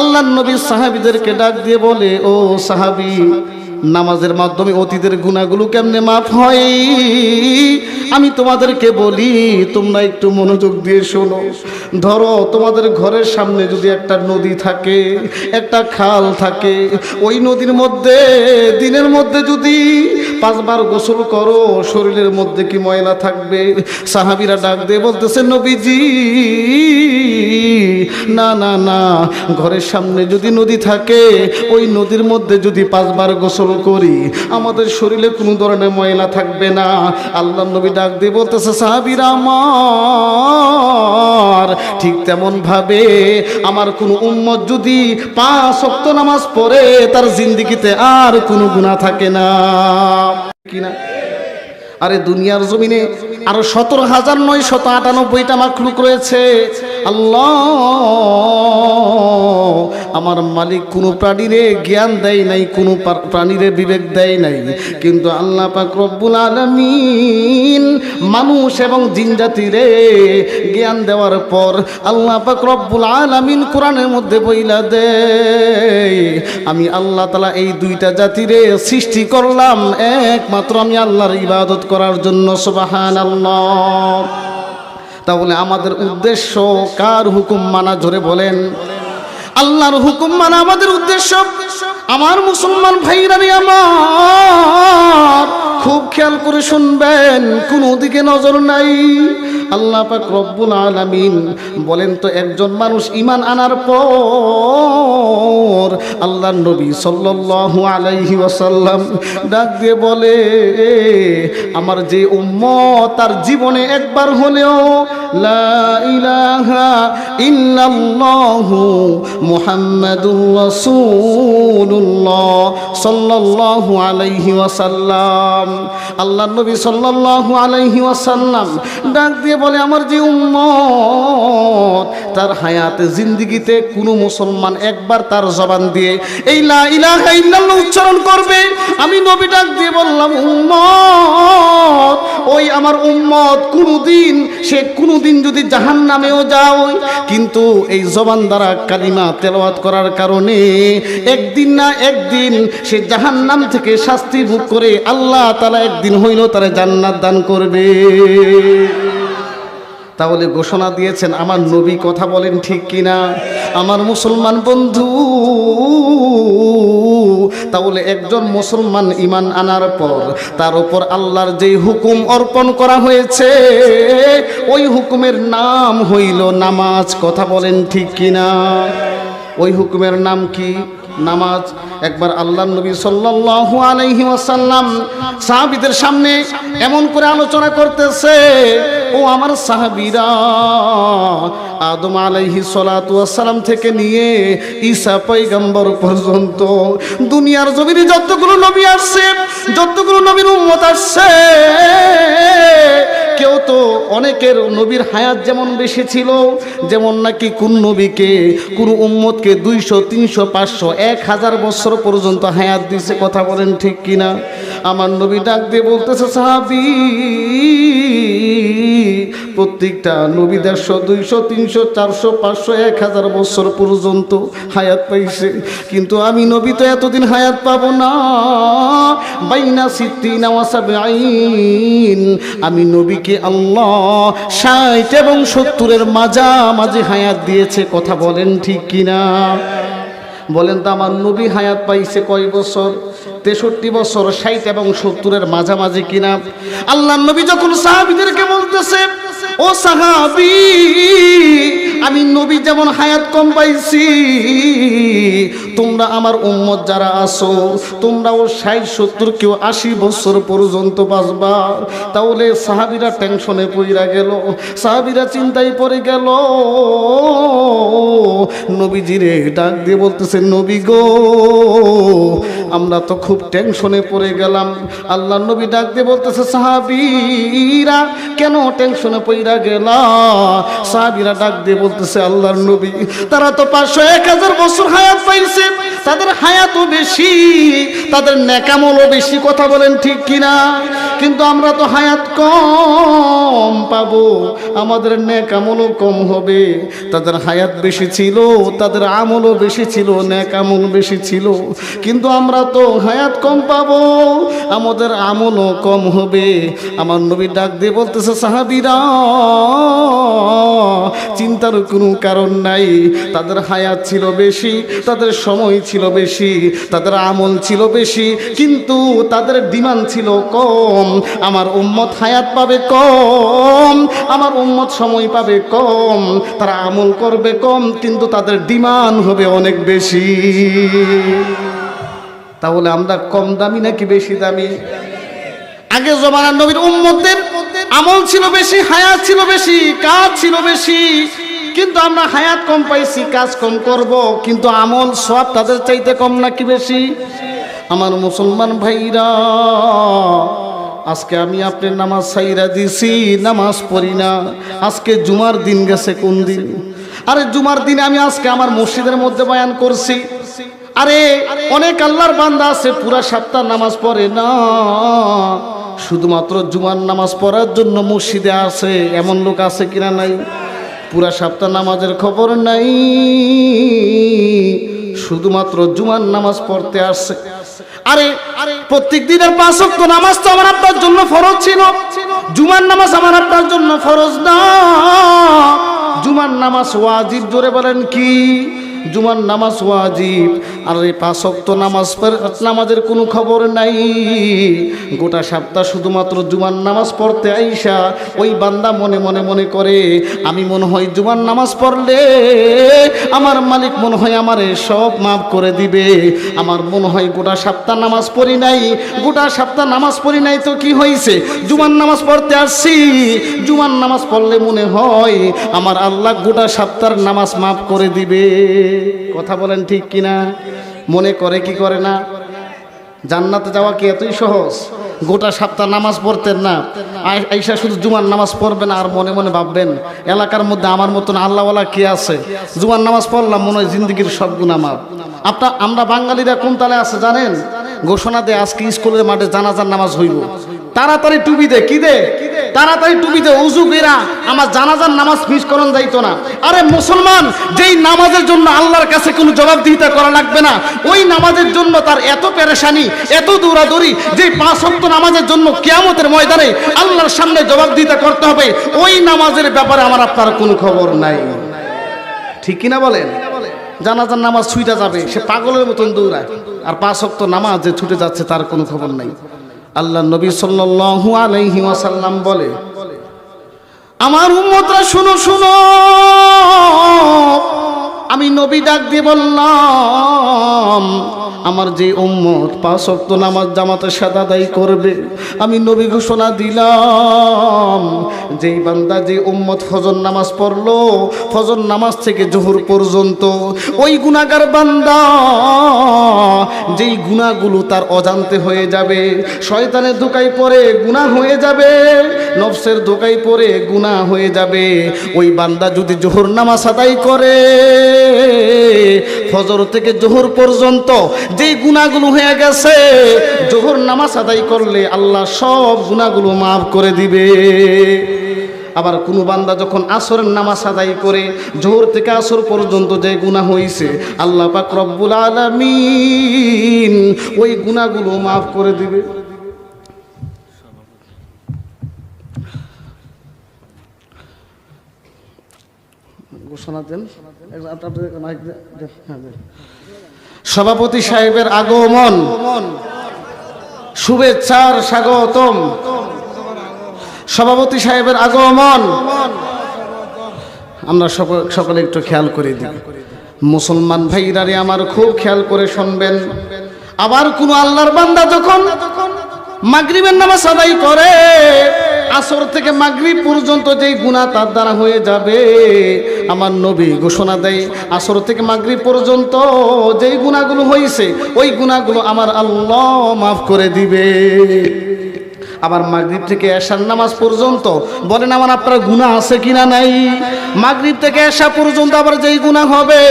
আল্লাহ নবী সাহাবিদেরকে ডাক দিয়ে বলে, ও সাহাবি, নামাজের মাধ্যমে অতীতের গুণাগুলো কেমনে মাফ হয়? আমি তোমাদেরকে বলি, তোমরা একটু মনোযোগ দিয়ে শোনো। ধরো, তোমাদের ঘরের সামনে যদি একটা নদী থাকে, একটা খাল থাকে, ওই নদীর মধ্যে, দিনের মধ্যে যদি পাঁচবার গোসল করো, শরীরের মধ্যে কি ময়লা থাকবে? সাহাবিরা ডাক দিয়ে বলতেছে, নবীজি, না না না, ঘরের সামনে যদি নদী থাকে, ওই নদীর মধ্যে যদি পাঁচবার গোসল করি, আমাদের শরীরে কোনো ধরনের ময়লা থাকবে না। আল্লাহ নবী ডাক দিয়ে বলতেছে, সাহাবিরা আমার ঠিক তেমন ভাবে আমার কোনো উম্মত যদি পাঁচ অক্ত নামাজ পড়ে, তার জিন্দিগিতে আর কোনো গুণা থাকে না। কিনা? আরে দুনিয়ার জমিনে আরও সতেরো হাজার নয় শত আটানব্বইটা মাখলুক রয়েছে। আল্লাহ! আমার মালিক কোনো প্রাণীরে জ্ঞান দেয় নাই, কোনো প্রাণীরে বিবেক দেয় নাই। কিন্তু আল্লাহ পাক রব্বুল আলমিন মানুষ এবং জিনজাতিরে জ্ঞান দেওয়ার পর আল্লাহ পাক রব্বুল আলমিন কোরআনের মধ্যে বইলা দেয়, আমি আল্লাহ তালা এই দুইটা জাতিরে সৃষ্টি করলাম, একমাত্র আমি আল্লাহর ইবাদত করার জন্য সুবাহান আল্লাহ তাহলে আমাদের উদ্দেশ্য কার হুকুম মানা ধরে বলেন। আল্লাহর হুকুম মানা আমাদের উদ্দেশ্য। আমার মুসলমান ভাইরা রে আমার খুব খেয়াল করে শুনবেন, কোনো দিকে নজর নাই। আল্লাহ পাক রব্বুল আলামিন বলেন তো, একজন মানুষ ইমান আনার পর আল্লাহ নবী সাল্লাল্লাহু আলাইহি ওয়াসাল্লাম ডাক দিয়ে বলে, আমার যে উম্মত তার জীবনে একবার হলেও লা ইলাহা ইল্লাল্লাহু মুহাম্মাদুর রাসূলুল্লাহ সাল্লাল্লাহু আলাইহি ওয়াসাল্লাম। আল্লাহ নবী সাল্লাল্লাহু আলাইহি ওয়াসাল্লাম ডাক দিয়ে বলে, আমার যে উম্মত, তার হায়াতে জিন্দিগিতে কোনো মুসলমান একবার তার জবান দিয়ে এই লা ইলাহা ইল্লাল্লাহ উচ্চারণ করবে। আমি নবী ডাক দিয়ে বললাম, উম্মত, ওই আমার উম্মত কোনোদিন, সে কোনোদিন যদি জাহান নামেও যাও, কিন্তু এই জবান দ্বারা কালিমা তেলাওয়াত করার কারণে একদিন না একদিন সে জাহান নাম থেকে শাস্তি ভোগ করে আল্লাহ তালা একদিন হইল তারা জান্নাত দান করবে। তাহলে ঘোষণা দিয়েছেন, আমার নবী কথা বলেন ঠিক কিনা? আমার মুসলমান বন্ধু, তাহলে একজন মুসলমান ইমান আনার পর তার উপর আল্লাহর যেই হুকুম অর্পণ করা হয়েছে, ওই হুকুমের নাম হইল নামাজ। কথা বলেন ঠিক কিনা? ওই হুকুমের নাম কি? নামাজ, একবার আল্লাহ নবী সাল্লাল্লাহু আলাইহি ওয়াসাল্লাম সাহাবীদের সামনে এমন করে আলোচনা করতেছে, ও আমার সাহাবীরা আদম আলাইহি ওয়াসালাম থেকে নিয়ে ঈসা পয়গম্বর পর্যন্ত দুনিয়ার জমিনে যতগুলো নবী আসছে, যতগুলো নবীর উম্মত আসছে, কেউ তো অনেকের নবীর হায়াত যেমন বেশি ছিল, যেমন নাকি কোন নবীকে, কোন উম্মতকে দুইশো, তিনশো, পাঁচশো, এক হাজার বছর পর্যন্ত হায়াত দিছে কথা বলেন ঠিক কিনা? আমার নবী ডাক দিয়ে বলতেছে, সাহাবি, প্রত্যেকটা নবী দেড়শো, দুইশো, তিনশো চারশো, পাঁচশো, এক হাজার বছর পর্যন্ত হায়াত পাইছে। কিন্তু আমি নবী তো এতদিন হায়াত পাবো না। বাইনা নামাসাবে আইন আমি নবীকে আল্লাহ ষাট এবং সত্তরের মাঝামাঝি হায়াত দিয়েছে। কথা বলেন ঠিক কিনা? বলেন তো আমার নবী হায়াত পাইছে কয় বছর? তেষট্টি বছর, ষাট এবং সত্তরের মাঝামাঝি কিনা? আল্লাহ নবী যখন সাহাবিদেরকে বলতেছে ও সাহাবি আমি নবী যেমন হায়াত কম পাইছি তোমরা আমার উম্মত যারা আসো তোমরাও ষাট, সত্তর, কেউ আশি বছর পর্যন্ত বাঁচবা। তাহলে সাহাবিরা টেনশনে পড়িরা গেল, সাহাবিরা চিন্তায় পড়ে গেল। নবীজিরে ডাক দিয়ে বলতেছে, নবী গো, আমরা তো খুব টেনশনে পড়ে গেলাম। আল্লাহ নবী ডাক দিয়ে বলতেছে, সাহাবিরা কেন টেনশনে পইরা গেলা? সাহাবিরা ডাক দিয়ে বলতেছে, আল্লাহর নবী, তারা তো পাঁচশো এক হাজার বছর হায়াত পাইছে। তাদের হায়াতও বেশি, তাদের নেকামলও বেশি, কথা বলেন ঠিক কিনা? কিন্তু আমরা তো হায়াত কম পাবো, আমাদের নেক আমলও কম হবে। তাদের হায়াত বেশি ছিল, তাদের আমলও বেশি ছিল নেক আমল বেশি ছিল। কিন্তু আমরা তো হায়াত কম পাবো, আমাদের আমলও কম হবে। আমার নবী ডাক দিয়ে বলতেছে, সাহাবিরা, চিন্তার কোনো কারণ নাই, তাদের হায়াত ছিল বেশি, তাদের সময় ছিল বেশি, তাদের আমল ছিল বেশি, কিন্তু তাদের ডিমান্ড ছিল কম। আমার উম্মত হায়াত পাবে কম, আমার উম্মত সময় পাবে কম, তারা আমল করবে কম, কিন্তু তাদের ডিমান্ড হবে অনেক বেশি। তাহলে আমরা কম দামি নাকি বেশি দামি? আগে জমানার নবীর উম্মতদের আমল ছিল বেশি, হায়াত ছিল বেশি, কাজ ছিল বেশি কিন্তু আমরা হায়াত কম পাইছি, কাজ কম করব, কিন্তু আমল সব তাদের চাইতে কম নাকি বেশি? আমার মুসলমান ভাইরা, আজকে আমি আপনার নামাজ সাইরা দিছি, নামাজ পড়ি না। আজকে জুমার দিন গেছে কোন দিন? আরে জুমার দিনে আমি আজকে আমার মসজিদের মধ্যে বয়ান করছি। আরে অনেক আল্লাহর বান্দা আছে, পুরা সপ্তাহ নামাজ পড়ে না। শুধুমাত্র জুমার নামাজ পড়ার জন্য মসজিদে আছে, এমন লোক আছে কিনা নাই? পুরা সপ্তাহ নামাজের খবর নাই। শুধুমাত্র জুমার নামাজ পড়তে আসছে। আরে, প্রত্যেক দিনের পাঁচ ওয়াক্ত নামাজ তো আমার আপনার জন্য ফরজ ছিল। জুমার নামাজ আমার আপনার জন্য ফরজ না। জুমার নামাজ ওয়াজিব জোরে বলেন কি? জুমার নামাজ ওয়াজিব। আর এই পাঁচ ওয়াক্ত নামাজ নামাজের কোনো খবর নাই। গোটা সপ্তাহ শুধুমাত্র জুমার নামাজ পড়তে আইসা, ওই বান্দা মনে মনে মনে করে, আমি মনে হয় জুমার নামাজ পড়লে আমার মালিক মনে হয় আমারে সব মাফ করে দিবে। আমার মনে হয় গোটা সপ্তাহ নামাজ পড়ি নাই। গোটা সপ্তাহ নামাজ পড়ি নাই তো কি হয়েছে জুমার নামাজ পড়তে আসছি। জুমার নামাজ পড়লে মনে হয় আমার আল্লাহ গোটা সপ্তাহের নামাজ মাফ করে দিবে। কথা বলেন ঠিক কিনা? মনে করে কি করে না? জান্নাতে যাওয়া কি এতই সহজ? গোটা সপ্তাহ নামাজ পড়তেন না। আইসা শুধু জুমার নামাজ পড়বেন আর মনে মনে ভাববেন, এলাকার মধ্যে আমার মতন আল্লাহওয়ালা কে আছে? জুমার নামাজ পড়লাম, মনে হয় জিন্দগির সব আমার আপনার আমরা বাঙালিরা কোন তালে আছে জানেন? ঘোষণা দেয় আজকে স্কুলের মাঠে জানাজার নামাজ হইব। তাড়াতাড়ি টুপি দে, কি দে? তাড়াতাড়ি টুপি দে, উজু বেরা আমার জানাজার নামাজ মিস করন যাইতো না। আরে মুসলমান, যেই নামাজের জন্য আল্লাহর কাছে কোনো জবাবদিহিতা করা লাগবে না, ওই নামাজের জন্য তার এত পেরেশানি, এত দৌড়াদৌড়ি যে পাঁচ অক্ট নামাজের জন্য কেয়ামতের ময়দানে আল্লাহর সামনে জবাবদিহিতা করতে হবে, ওই নামাজের ব্যাপারে আমার আপনার কোনো খবর নাই। ঠিক কিনা বলেন? জানাজার নামাজ ছুটে যাবে, সে পাগলের মতন দৌড়ায়। আর পাঁচ শক্ত নামাজ যে ছুটে যাচ্ছে তার কোনো খবর নাই। আল্লাহ নবী সাল্লু আলাইহি বলে, আমার উম্মতরা শুনো শুনো। আমি নবী ডাক দিয়ে বললাম আমার যে উম্মত, পাঁচ অক্ত নামাজ জামাতে সাদা দায়ী করবে। আমি নবী ঘোষণা দিলাম, যেই বান্দা যে উম্মত ফজর নামাজ পড়ল, ফজর নামাজ থেকে জোহর পর্যন্ত ওই গুণাগার বান্দা, যেই গুণাগুলো তার অজান্তে হয়ে যাবে শয়তানের ধোকায় পরে গুণা হয়ে যাবে, নফসের ধোকায় পরে গুণা হয়ে যাবে। ওই বান্দা যদি জোহর নামাজ আদায় করে, ফজর থেকে জোহর পর্যন্ত যেই গুণাগুলো হয়ে গেছে, জোহর নামাজ আদায় করলে আল্লাহ সব গুণাগুলো মাফ করে দিবে। আবার কোনো বান্দা যখন আসরের নামাজ আদায় করে, জোহর থেকে আসর পর্যন্ত যে গুণা হয়েছে আল্লাহ পাক রব্বুল আলামিন ওই গুণাগুলো মাফ করে দিবে। ঘোষণা দেন। আপনাদের হ্যাঁ। সভাপতি সাহেবের আগমন। শুভেচ্ছার স্বাগতম। সভাপতি সাহেবের আগমন। আমরা সকলে একটু খেয়াল করে দিই। মুসলমান ভাইরারে আমার খুব খেয়াল করে শুনবেন। আবার কোন আল্লাহর বান্দা যখন মাগরিবের নামাজ আদায় করে, আসর থেকে মাগরিব পর্যন্ত যেই গুণা তার দ্বারা হয়ে যাবে, আমার নবী ঘোষণা দেয়, আসর থেকে মাগরিব পর্যন্ত যেই গুণাগুলো হয়েছে ওই গুণাগুলো আমার আল্লাহ মাফ করে দিবে। আবার মাগরিব থেকে এশার নামাজ পর্যন্ত। বলেন, আমার আপনার গুনাহ আছে কিনা নাই? মাগরিব থেকে এশা পর্যন্ত আবার যেই গুনাহ হবে?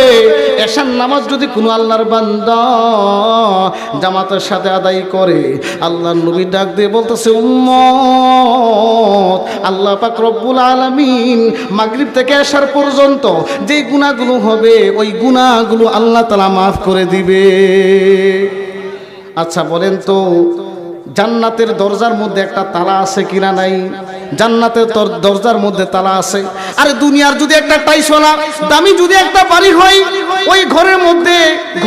এশার নামাজ যদি কোনো আল্লাহর বান্দা জামাতের সাথে আদায় করে, আল্লাহর নবী ডাক দিয়ে বলতেছে, উম্মত, আল্লাহ পাক রব্বুল আলামিন মাগরিব থেকে আসার পর্যন্ত যে গুনাহগুলো হবে, ওই গুনাহগুলো আল্লাহ তাআলা মাফ করে দিবে। আচ্ছা বলেন তো জান্নাতের দরজার মধ্যে একটা তালা আছে কিনা নাই? জান্নাতের তোর দরজার মধ্যে তালা আছে। আরে দুনিয়ার যদি একটা টাইসলা দামি যদি একটা বাড়ি হয়, ওই ঘরের মধ্যে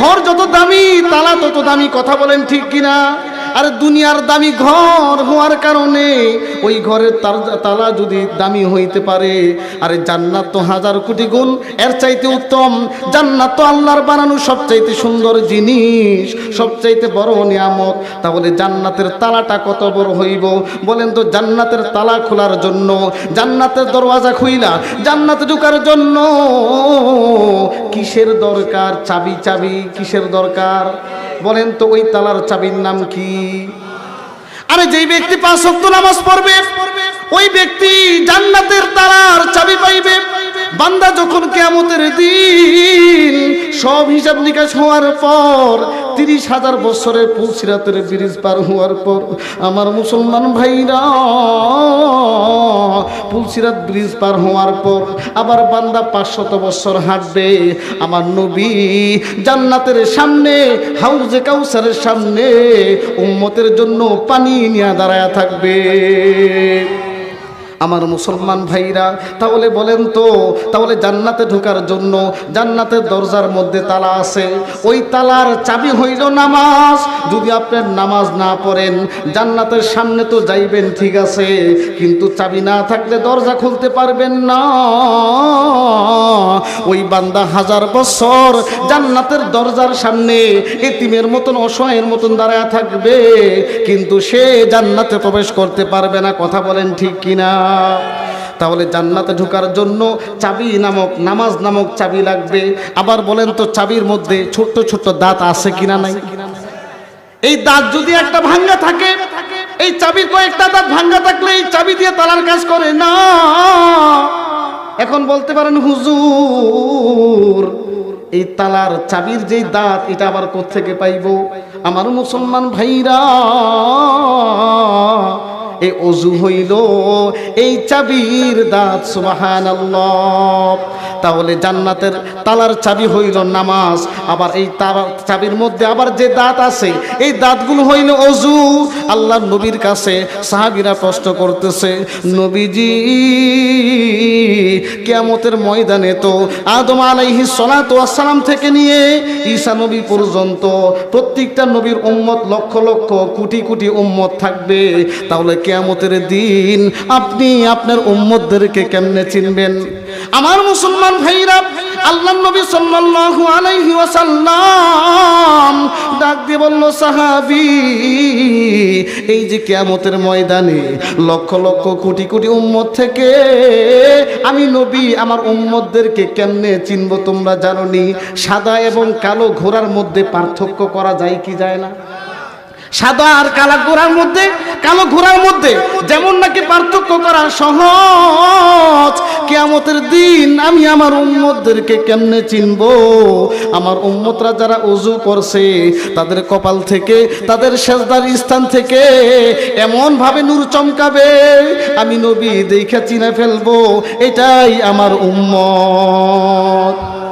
ঘর যত দামি, তালা তত দামি, কথা বলেন ঠিক কিনা? আর দুনিয়ার দামি ঘর হওয়ার কারণে ওই ঘরের তার- তালা যদি দামি হইতে পারে, আরে জান্নাত তো হাজার কোটি গুণ, এর চাইতে উত্তম। জান্নাত তো আল্লাহর বানানো সবচাইতে সুন্দর জিনিস, সবচাইতে বড় নিয়ামত। তাহলে জান্নাতের তালাটা কত বড় হইব? বলেন তো জান্নাতের তালা খোলার জন্য, জান্নাতের দরওয়াজা খুইলা, জান্নাতে ঢুকার জন্য কিসের দরকার? চাবি চাবি, কিসের দরকার? বলেন তো ওই তালার চাবির নাম কি? আরে যেই ব্যক্তি পাঁচ নামাজ পড়বে, ওই ব্যক্তি জান্নাতের তালার চাবি পাইবে। বান্দা যখন কেয়ামতের দিন সব হিসাব নিকাশ হওয়ার পর, তিরিশ হাজার বছরের পুলসিরাতের ব্রিজ পার হওয়ার পর, আমার মুসলমান ভাইরা পুলসিরাত ব্রিজ পার হওয়ার পর, আবার বান্দা পাঁচশত বছর হাঁটবে। আমার নবী জান্নাতের সামনে, হাউজে কাউসারের সামনে, উম্মতের জন্য পানি নিয়ে দাঁড়ায় থাকবে। আমার মুসলমান ভাইরা, তাহলে বলেন তো, তাহলে জান্নাতে ঢোকার জন্য জান্নাতের দরজার মধ্যে তালা আছে। ওই তালার চাবি হইল নামাজ। যদি আপনার নামাজ না পড়েন, জান্নাতের সামনে তো যাইবেন, ঠিক আছে। কিন্তু চাবি না থাকলে দরজা খুলতে পারবেন না। ওই বান্দা হাজার বছর জান্নাতের দরজার সামনে এতিমের মতন, অসহায়ের মতন দাঁড়ায় থাকবে। কিন্তু সে জান্নাতে প্রবেশ করতে পারবে না, কথা বলেন ঠিক কিনা? তাহলে জান্নাতে ঢোকার জন্য চাবি নামক, নামাজ নামক চাবি লাগবে। আবার বলেন তো চাবির মধ্যে ছোট্ট ছোট্ট দাঁত আছে কিনা নাই? এই দাঁত যদি একটা ভাঙ্গা থাকে, এই চাবির কয়েকটা দাঁত ভাঙ্গা থাকলে এই চাবি দিয়ে তালার কাজ করে না। এখন বলতে পারেন, হুজুর, এই তালার চাবির যেই দাঁত, এটা আবার কোত্থেকে পাইব? আমার মুসলমান ভাইরা এই অজু হইল, এই চাবির দাঁত সুবাহান তাহলে জান্নাতের তালার চাবি হইল নামাজ, আবার এই তালা- চাবির মধ্যে আবার যে দাঁত আছে, এই দাঁতগুলো হইল অজু। আল্লাহ নবীর কাছে সাহাবিরা প্রশ্ন করতেছে, নবীজি, কেয়ামতের ময়দানে তো আদম আলাইহি আসসালাম থেকে নিয়ে ঈসা নবী পর্যন্ত প্রত্যেকটা নবীর উম্মত লক্ষ লক্ষ কোটি কোটি উম্মত থাকবে। তাহলে কেয়ামতের দিন আপনি আপনার উম্মতদেরকে কেমনে চিনবেন? আমার মুসলমান ভাইরা আল্লাহ নবী সাল্লাল্লাহু আলাইহি ওয়াসাল্লাম ডাক দিয়ে বলল, সাহাবী, এই যে কিয়ামতের ময়দানে লক্ষ লক্ষ কোটি কোটি উম্মত থেকে আমি নবী, আমার উম্মতদেরকে কেমনে চিনব তোমরা জানোনি? সাদা এবং কালো ঘোড়ার মধ্যে পার্থক্য করা যায় কি যায় না? সাদা আর কালা ঘোড়ার মধ্যে, কালো ঘোড়ার মধ্যে, যেমন নাকি পার্থক্য করা সহজ। কেয়ামতের দিন আমি আমার উম্মতদেরকে কেমনে চিনব? আমার উম্মতরা যারা উজু করছে, তাদের কপাল থেকে, তাদের সেজদার স্থান থেকে এমন ভাবে নূর চমকাবে, আমি নবী দেখে চিনে ফেলব, এটাই আমার উম্মত।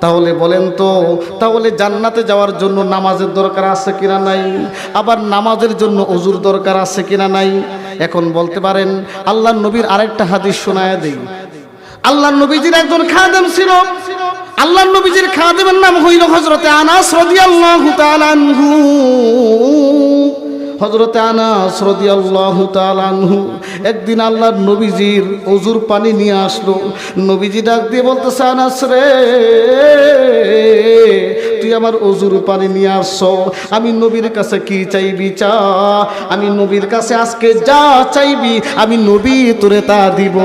তাহলে বলেন তো, তাহলে জান্নাতে যাওয়ার জন্য নামাজের দরকার আছে কিনা নাই? আবার নামাজের জন্য অজুর দরকার আছে কিনা নাই? এখন বলতে পারেন, আল্লাহ নবীর আরেকটা হাদিস শোনায় দেই। আল্লাহ নবীজির একজন খাদেম ছিল। আল্লাহ নবীজির খাদেমের নাম হইল হজরতে আনাস রাদিয়াল্লাহু তাআলা আনহু। হজরতে আনাস রাদিয়াল্লাহু তাআলা আনহু একদিন আল্লাহর নবীজির অজুর পানি নিয়ে আসলো। নবীজি ডাক দিয়ে বলতেছে, আনাস রে, তুই আমার অজুর পানি নিয়ে আসছো। আমি নবীর কাছে কি চাইবি চা? আমি নবীর কাছে আজকে যা চাইবি, আমি নবী তোরে তা দিব।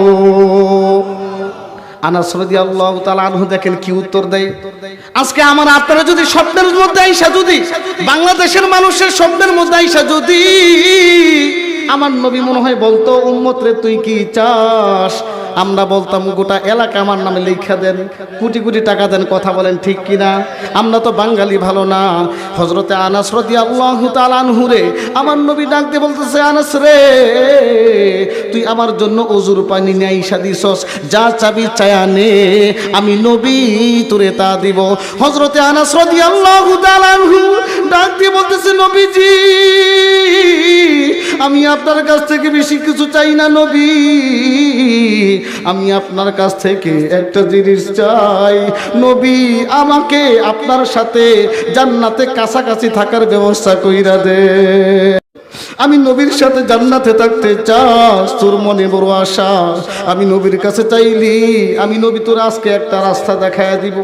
আনাস রাদিয়াল্লাহু তাআলা আনহু দেখেন কি উত্তর দেয়? আজকে আমার আপনারা যদি স্বপ্নের মধ্যে আইসা যদি, বাংলাদেশের মানুষের স্বপ্নের মধ্যে আইসা যদি, আমার নবী মনে হয় বলতো উম্মত রে তুই কি চাস? আমরা বলতাম, গোটা এলাকা আমার নামে লেখা দেন। কোটি কোটি টাকা দেন, কথা বলেন ঠিক কিনা? আমরা তো বাঙালি, ভালো না। হজরতে আনাস রদি আল্লাহ তালানহুরে আমার নবী ডাক দিয়ে বলতেছে, আনাস রে, তুই আমার জন্য অজুর পানি নিয়ে আইসা দিছস। যা চাবি চায়া নে, আমি নবী তোরে তা দিব। হজরতে আনাস রদি আল্লাহ তালানহু ডাক দিয়ে বলতেছে, নবীজি আমি আপনার কাছ থেকে বেশি কিছু চাই না, নবী। আমি আপনার কাছ থেকে একটা জিনিস চাই। নবী, আমাকে আপনার সাথে জান্নাতে কাছাকাছি থাকার ব্যবস্থা কইরা দে। আমি নবীর সাথে জান্নাতে থাকতে চাস, তোর মনে বড় আশা। আমি নবীর কাছে চাইলি, আমি নবী তোর আজকে একটা রাস্তা দেখায় দিব।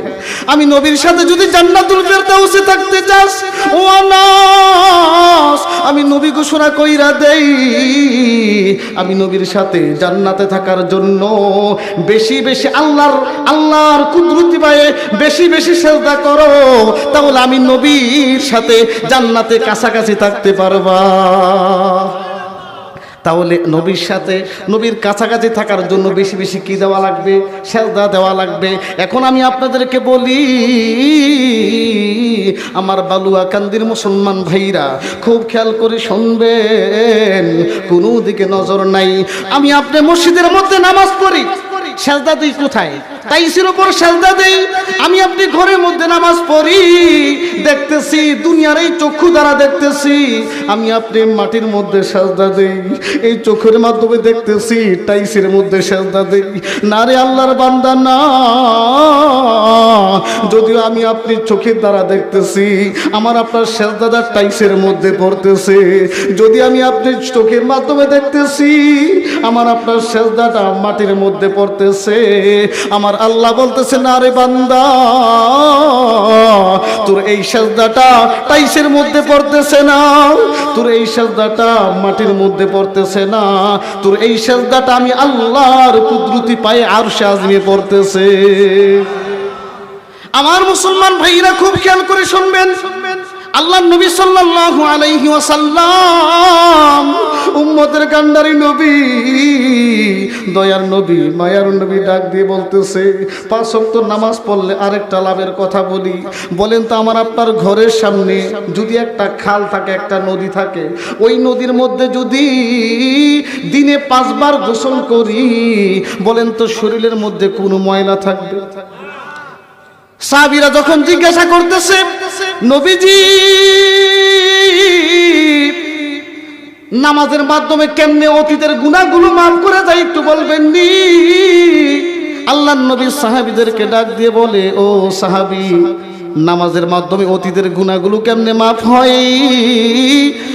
আমি নবীর সাথে যদি জান্নাতুল ফেরদাউসে থাকতে চাস, ও আনাস, আমি নবী ঘোষণা কইরা দেই, আমি নবীর সাথে জান্নাতে থাকার জন্য বেশি বেশি আল্লাহর আল্লাহর কুদরতি পায়ে বেশি বেশি সেজদা করো, তাহলে আমি নবীর সাথে জান্নাতে কাছাকাছি থাকতে পারবা। তাহলে নবীর সাথে, নবীর কাছাকাছি থাকার জন্য বেশি বেশি কি দেওয়া লাগবে? সেজদা দেওয়া লাগবে। এখন আমি আপনাদেরকে বলি, আমার বালুয়া কান্দির মুসলমান ভাইরা, খুব খেয়াল করে শুনবেন, কোনো দিকে নজর নাই। আমি আপনি মসজিদের মধ্যে নামাজ পড়ি। সেজদা দিই কোথায়? তাইসির ওপর সেজদা দেই। আমি আপনি ঘরের মধ্যে নামাজ পড়ি। দেখতেছি দুনিয়ার এই চক্ষু দ্বারা দেখতেছি। আমি আপনি মাটির মধ্যে সেজদা দেই। এই চোখের মাধ্যমে দেখতেছি টাইসির মধ্যে সেজদা দেই। না রে আল্লাহর বান্দা, না। যদিও আমি আপনি চোখের দ্বারা দেখতেছি, আমার আপনার সেজদাদার টাইসের মধ্যে পড়তেছে। যদি আমি আপনি চোখের মাধ্যমে দেখতেছি, আমার আপনার সেজদাটা মাটির মধ্যে পড়তেছে আমার আল্লাহ বলতেছে, না রে বান্দা, তোর এই সেজদাটা টাইসের মধ্যে পড়তেছে না, তোর এই সেজদাটা মাটির মধ্যে পড়তেছে না, তোর এই সেজদাটা আমি আল্লাহর কুদরতি পায়ে আর সে আজমে পড়তেছে। আমার মুসলমান ভাইরা খুব খেয়াল করে শুনবেন শুনবেন। আল্লাহ নবী সাল্লাল্লাহু আলাইহি ওয়াসাল্লাম, উম্মতের কান্ডারি নবী, দয়ার নবী, মায়ার নবী ডাক দিয়ে বলতেছে, পাঁচ ওয়াক্ত নামাজ পড়লে আরেকটা লাভের কথা বলি। বলেন তো আমার আপনার ঘরের সামনে যদি একটা খাল থাকে, একটা নদী থাকে, ওই নদীর মধ্যে যদি দিনে পাঁচবার গোসল করি, বলেন তো শরীরের মধ্যে কোনো ময়লা থাকবে? সাহাবিরা যখন জিজ্ঞাসা করতেছে, নবীজি, নামাজের মাধ্যমে কেমনে অতীতের গুণাগুলো মাফ করে যায় একটু বলবেন নি আল্লাহ নবী সাহাবিদেরকে ডাক দিয়ে বলে, ও সাহাবি নামাজের মাধ্যমে অতীতের গুণাগুলো কেমনে মাফ হয়?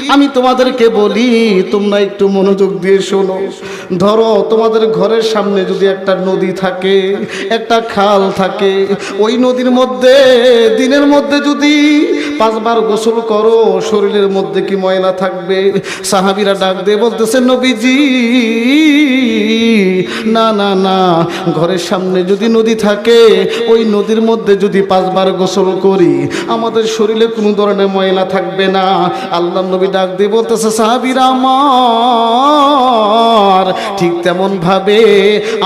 আমি তোমাদেরকে বলি, তোমরা একটু মনোযোগ দিয়ে শোনো। ধরো, তোমাদের ঘরের সামনে যদি একটা নদী থাকে, একটা খাল থাকে, ওই নদীর মধ্যে, দিনের মধ্যে যদি পাঁচবার গোসল করো, শরীরের মধ্যে কি ময়লা থাকবে? সাহাবিরা ডাক দিয়ে বলতেছে, নবীজি, না না না, ঘরের সামনে যদি নদী থাকে, ওই নদীর মধ্যে যদি পাঁচবার গোসল করি, আমাদের শরীরে কোনো ধরনের ময়লা থাকবে না। আল্লাহ নবী ডাক দিয়ে বলতেছে, সাহাবিরা আমার, ঠিক তেমন ভাবে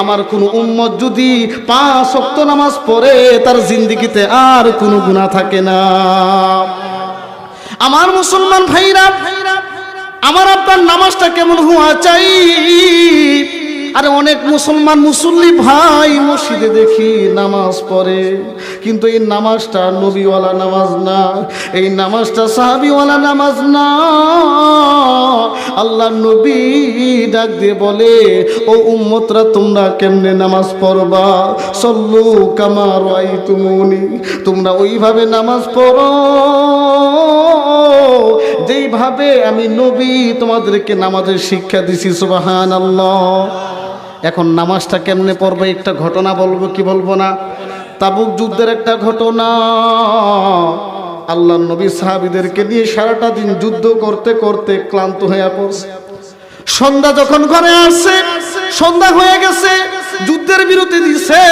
আমার কোনো উম্মত যদি পাঁচ অক্ত নামাজ পড়ে, তার জিন্দিগিতে আর কোনো গুণা থাকে না। আমার মুসলমান ভাইরা আমার আপনার নামাজটা কেমন হওয়া চাই? আরে অনেক মুসলমান মুসল্লি ভাই মসজিদে দেখি নামাজ পড়ে। কিন্তু এই নামাজটা নবীওয়ালা নামাজ না, এই নামাজটা সাহাবিওয়ালা নামাজ না। আল্লাহ নবী ডাক দিয়ে বলে, ও উম্মতরা, তোমরা কেমনে নামাজ পড়বা? সল্লু কামার আই তুমুনি তোমরা ওইভাবে নামাজ পড়ো? যেইভাবে আমি নবী তোমাদেরকে নামাজের শিক্ষা দিছি সুবাহান আল্লাহ এখন নামাজটা কেমনে পড়বে, একটা ঘটনা বলব কি বলব না? তাবুক যুদ্ধের একটা ঘটনা। আল্লাহ নবী সাহাবিদেরকে নিয়ে সারাটা দিন যুদ্ধ করতে করতে ক্লান্ত হয়ে পড়ছে। সন্ধ্যা যখন ঘরে আসছে, সন্ধ্যা হয়ে গেছে, যুদ্ধের বিরতি দিছে।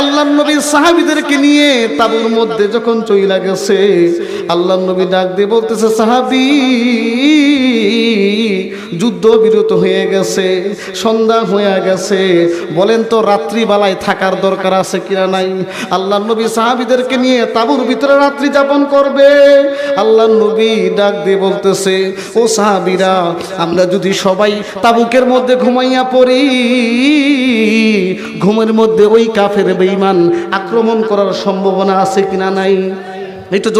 আল্লাহ নবী সাহাবিদেরকে নিয়ে তাবুর মধ্যে যখন চইলা গেছে আল্লাহ নবী ডাক দিয়ে বলতেছে, সাহাবি যুদ্ধ বিরত হয়ে গেছে, সন্ধ্যা হয়ে গেছে। বলেন তো, রাত্রিবেলায় থাকার দরকার আছে কিনা নাই? আল্লাহ নবী সাহাবিদেরকে নিয়ে তাবুর ভিতরে রাত্রি যাপন করবে। আল্লাহ নবী ডাক দিয়ে বলতেছে, ও সাহাবিরা, আমরা যদি সবাই তাবুকের মধ্যে ঘুমাইয়া পড়ি, ঘুমের মধ্যে ওই কাফের বেঈমান আক্রমণ করার সম্ভাবনা আছে কিনা নাই? একটু জোরে